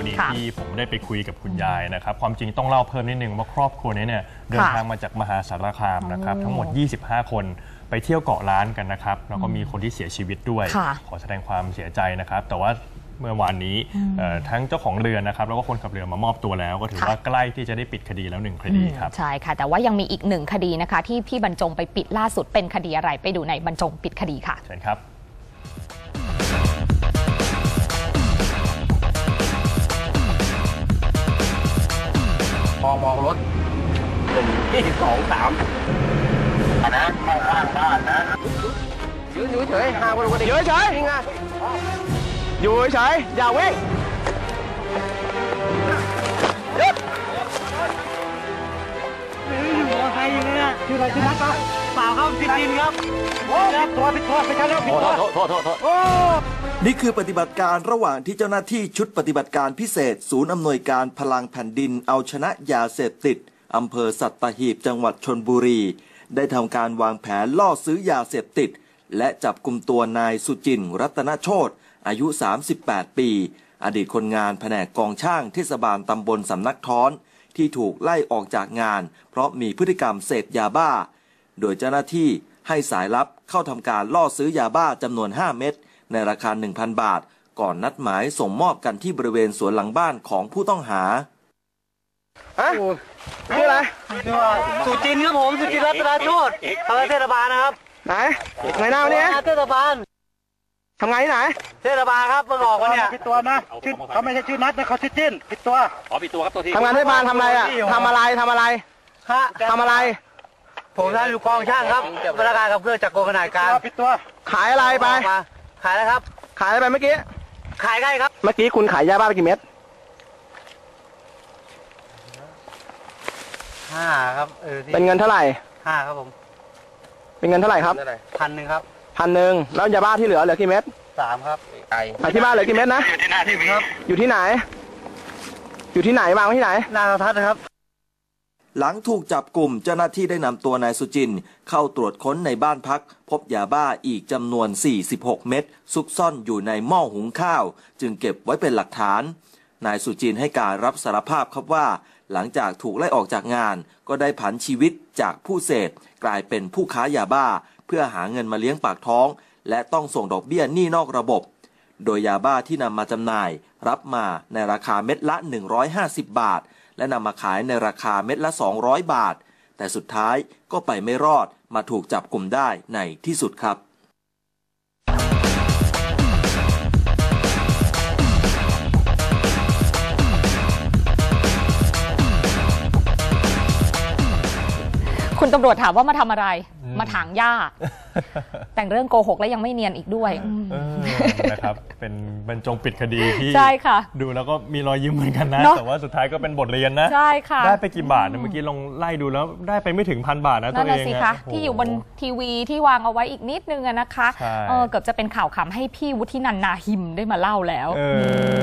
วันนี้ค่ะที่ผมได้ไปคุยกับคุณยายนะครับ ความจริงต้องเล่าเพิ่มนิดนึงว่าครอบครัวนี้เนี่ยเดินทางมาจากมหาสารคามนะครับ ทั้งหมด 25 คนไปเที่ยวเกาะล้านกันนะครับ แล้วก็มีคนที่เสียชีวิตด้วย ค่ะ ขอแสดงความเสียใจนะครับ แต่ว่าเมื่อวานนี้เอ่อทั้งเจ้าของเรือนะครับ แล้วก็คนขับเรือมามอบตัวแล้ว ก็ถือค่ะว่าใกล้ที่จะได้ปิดคดีแล้วหนึ่งคดีครับ ใช่ค่ะ แต่ว่ายังมีอีกหนึ่งคดีนะคะ ที่พี่บรรจงไปปิดล่าสุดเป็นคดีอะไรไปดูในบรรจงปิดคดีค่ะ เชิญครับ องมองรถหนึ่งที่สองสามนะข้างบ้านนะยืนอยู่เฉยห่างไปเลยอยู่เฉยนี่ไงอยู่เฉยอย่าวิ่ง เปล่าครับผิดดินครับผิดตัวผิดตัวไม่ใช่แล้วผิดตัวโทษโทษโทษโทษนี่คือปฏิบัติการระหว่างที่เจ้าหน้าที่ชุดปฏิบัติการพิเศษ ศูนย์อำนวยการพลังแผ่นดินเอาชนะยาเสพติดอำเภอสัตหีบจังหวัดชนบุรี ได้ทำการวางแผนล่อซื้อยาเสพติด และจับกลุ่มตัวนายสุจินต์รัตนโชตอายุ 38 ปี อดีตคนงานแผนกกองช่างเทศบาลตำบลสำนักท้อน ที่ถูกไล่ออกจากงาน เพราะมีพฤติกรรมเสพยาบ้า โดยเจ้าหน้าที่ให้สายลับเข้าทำการล่อซื้อยาบ้าจำนวน 5 เม็ดในราคา 1,000 บาท ก่อนนัดหมายส่งมอบกันที่บริเวณสวนหลังบ้านของผู้ต้องหาฮะชื่ออะไรชื่อว่าสุจินต์ครับผม สุจินต์รัตนาโชตทำงานเทศบาลนะครับ ไหนไหนหน้าเนี่ยเทศบาลทำงานที่ไหน เทศบาลครับเพิ่งออกมาเนี่ยผิดตัวนะชื่อเขาไม่ใช่ชื่อนัทนะเขาชื่อจิ้นผิดตัวทำงานที่บ้านทำอะไรอะทำอะไรทำอะไรฮะทำอะไร ผมทำอยู่กองช่างครับพนักงานกับเครื่องจักรกลขนาดกลางผิดตัวขายอะไรไป มาขายแล้วครับ ขายอะไรไปเมื่อกี้ ขายได้ครับ เมื่อกี้คุณขายยาบ้าไปกี่เม็ดห้าครับเออที่เป็นเงินเท่าไหร่ ห้าครับผมเป็นเงินเท่าไหร่ครับพันหนึ่งครับพันหนึ่งแล้วยาบ้าที่เหลือเหลือกี่เม็ดสามครับอะที่บ้านเหลือกี่เม็ดนะครับ อยู่ที่ไหน อยู่ที่ไหนวางไว้ที่ไหน หนาโทรทัศน์นะครับ หลังถูกจับกลุ่มเจ้าหน้าที่ได้นำตัวนายสุจิน เข้าตรวจค้นในบ้านพัก พบยาบ้าอีกจำนวน 46 เม็ดซุกซ่อนอยู่ในหม้อหุงข้าว จึงเก็บไว้เป็นหลักฐาน นายสุจินให้การรับสารภาพครับว่า หลังจากถูกไล่ออกจากงาน ก็ได้ผันชีวิตจากผู้เสพกลายเป็นผู้ค้ายาบ้า เพื่อหาเงินมาเลี้ยงปากท้อง และต้องส่งดอกเบี้ยหนี้นอกระบบ โดยยาบ้าที่นำมาจำหน่าย รับมาในราคาเม็ดละ 150 บาท และนำมาขายในราคาเม็ดละ 200 บาท แต่สุดท้ายก็ไปไม่รอดมาถูกจับกลุ่มได้ในที่สุดครับ คุณตำรวจถามว่ามาทำอะไร มาถางหญ้า แต่งเรื่องโกหกแล้วยังไม่เนียนอีกด้วยอืมเออนะครับ เป็นบรรจงปิดคดีที่ ใช่ค่ะ ดูแล้วก็มีรอยยิ้มเหมือนกันนะ เนอะ แต่ว่าสุดท้ายก็เป็นบทเรียนนะ ใช่ค่ะได้ไปกี่บาทนะเมื่อกี้ลองไล่ดูแล้วได้ไปไม่ถึงพันบาทนะตันั่วนเอน่ะงสิอะคะโโห ที่อยู่บนทีวีที่วางเอาไว้อีกนิดนึงอะนะคะใช่ เออเกือบจะเป็นข่าวขำให้พี่วุฒินันนาหิมได้มาเล่าแล้ว เออ